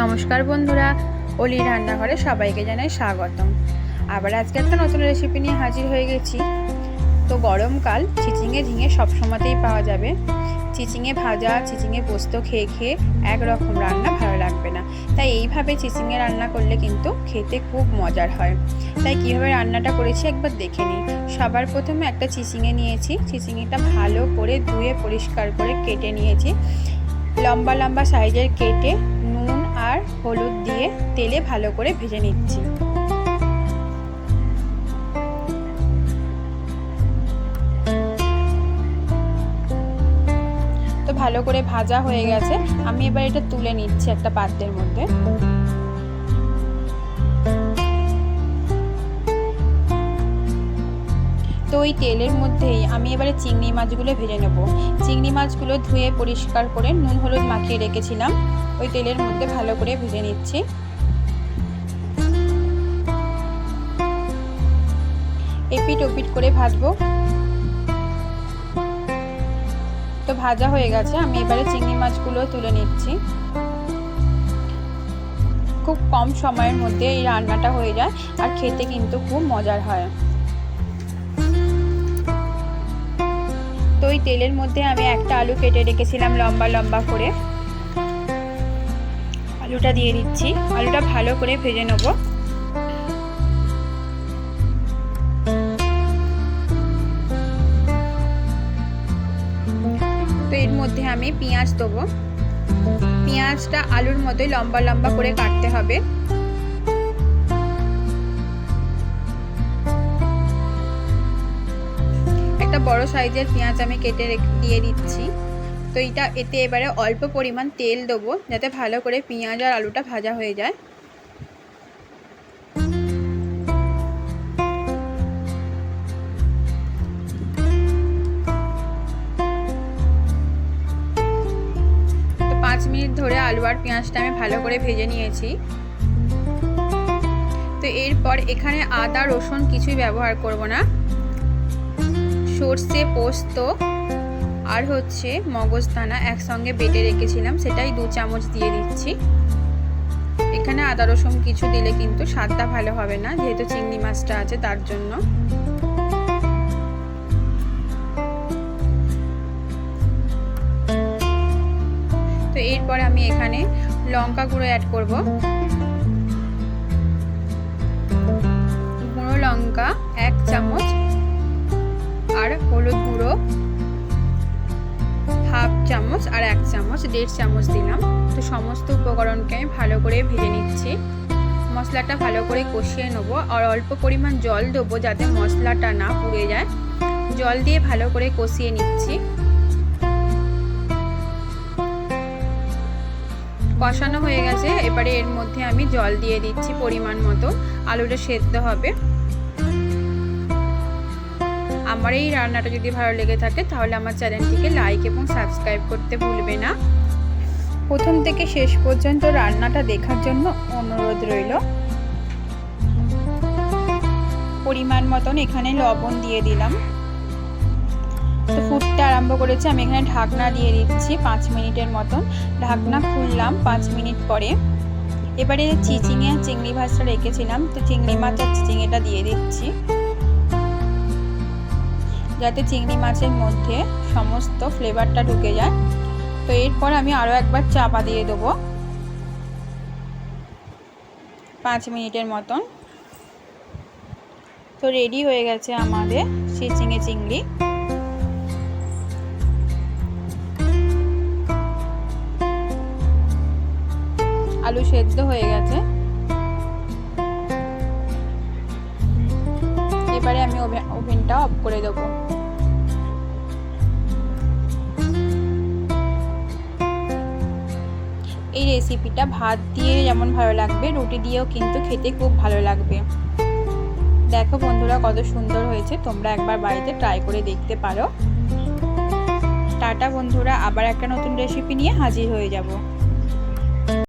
নমস্কার বন্ধুরা, অলি রান্নাঘরে সবাইকে জানাই স্বাগতম। আবার আজকে একটা নতুন রেসিপি নিয়ে হাজির হয়ে গেছি। তো গরমকাল চিচিঙে ঝিঙে সবসময়তেই পাওয়া যাবে। চিচিঙে ভাজা, চিচিঙে পোস্ত খেয়ে খেয়ে একরকম রান্না ভালো লাগবে না। তাই এইভাবে চিচিঙে রান্না করলে কিন্তু খেতে খুব মজার হয়। তাই কীভাবে রান্নাটা করেছি একবার দেখে নিই। সবার প্রথমে একটা চিচিঙে নিয়েছি। চিচিঙেটা ভালো করে ধুয়ে পরিষ্কার করে কেটে নিয়েছি। লম্বা লম্বা সাইজের কেটে আর হলুদ দিয়ে তেলে ভালো করে ভেজে নিচ্ছি। তো ভালো করে ভাজা হয়ে গেছে। আমি এবার এটা তুলে নিচ্ছি একটা পাত্রের মধ্যে। তো ওই তেলের মধ্যেই আমি এবারে চিংড়ি মাছগুলো ভেজে নেব। চিংড়ি মাছগুলো ধুয়ে পরিষ্কার করে নুন হলুদ মাখিয়ে রেখেছিলাম। ওই তেলের মধ্যে ভালো করে ভেজে নিচ্ছি। এপিট ওপিট করে ভাজবো। তো ভাজা হয়ে গেছে, আমি এবারে চিংড়ি মাছগুলো তুলে নিচ্ছি। খুব কম সময়ের মধ্যে এই রান্নাটা হয়ে যায়, আর খেতে কিন্তু খুব মজার হয়। তো ওই তেলের মধ্যে আমি একটা আলু কেটে রেখেছিলাম লম্বা লম্বা করে। আলুটা দিয়ে দিচ্ছি। আলুটা ভালো করে ভেজে নেব। তো এর মধ্যে আমি পেঁয়াজ দেবো। পেঁয়াজটা আলুর মতোই লম্বা লম্বা করে কাটতে হবে। বড় সাইজের পেঁয়াজ আমি কেটে দিয়ে দিচ্ছি। তো এটা এতে এবারে অল্প পরিমাণ তেল দেবো, যাতে ভালো করে পেঁয়াজ আর আলুটা ভাজা হয়ে যায়। পাঁচ মিনিট ধরে আলু আর পেঁয়াজটা আমি ভালো করে ভেজে নিয়েছি। তো এরপর এখানে আদা, রসুন কিছুই ব্যবহার করব না। সর্ষে পোস্ত আর হচ্ছে মগজদানা একসঙ্গে বেটে রেখেছিলাম, সেটাই দু চামচ দিয়ে দিচ্ছি। এখানে আদা রসুন কিছু দিলে কিন্তু স্বাদটা ভালো হবে না, যেহেতু চিংড়ি মাছটা আছে তার জন্য। তো এরপর আমি এখানে লঙ্কা গুঁড়ো অ্যাড করব। গুঁড়ো লঙ্কা এক চামচ আর এক চামচ, দেড় চামচ দিলাম। তো সমস্ত উপকরণকে আমি ভালো করে ভেজে নিচ্ছি। মশলাটা ভালো করে কষিয়ে নেব আর অল্প পরিমাণ জল দেবো যাতে মশলাটা না পুড়ে যায়। জল দিয়ে ভালো করে কষিয়ে নিচ্ছি। কষানো হয়ে গেছে। এবারে এর মধ্যে আমি জল দিয়ে দিচ্ছি পরিমাণ মতো। আলুটা সেদ্ধ হবে। আমার এই রান্নাটা যদি ভালো লেগে থাকে, তাহলে আমার চ্যানেলটিকে লাইক এবং সাবস্ক্রাইব করতে ভুলবে না। প্রথম থেকে শেষ পর্যন্ত রান্নাটা দেখার জন্য অনুরোধ রইল। পরিমাণ মতন এখানে লবণ দিয়ে দিলাম। তো ফুটতে আরম্ভ করেছি, আমি এখানে ঢাকনা দিয়ে দিচ্ছি পাঁচ মিনিটের মতন। ঢাকনা খুললাম পাঁচ মিনিট পরে। এবারে চিচিঙে চিংড়ি ভাজটা রেখেছিলাম, তো চিংড়ি মাছ আর চিচিঙেটা দিয়ে দিচ্ছি। যাতে চিংড়ি মাছের মধ্যে সমস্ত ফ্লেভারটা ঢুকে যায়। তো এরপর আমি আরও একবার চাপা দিয়ে দেবো। পাঁচ মিনিটের মতন। তো রেডি হয়ে গেছে আমাদের চিচিঙে চিংড়ি। আলু সেদ্ধ হয়ে গেছে। এবারে আমি ওভেনটা অফ করে দেবো। এই রেসিপিটা ভাত দিয়ে যেমন ভালো লাগবে, রুটি দিয়েও কিন্তু খেতে খুব ভালো লাগবে। দেখো বন্ধুরা কত সুন্দর হয়েছে, তোমরা একবার বাড়িতে ট্রাই করে দেখতে পারো। টাটা বন্ধুরা, আবার একটা নতুন রেসিপি নিয়ে হাজির হয়ে যাব।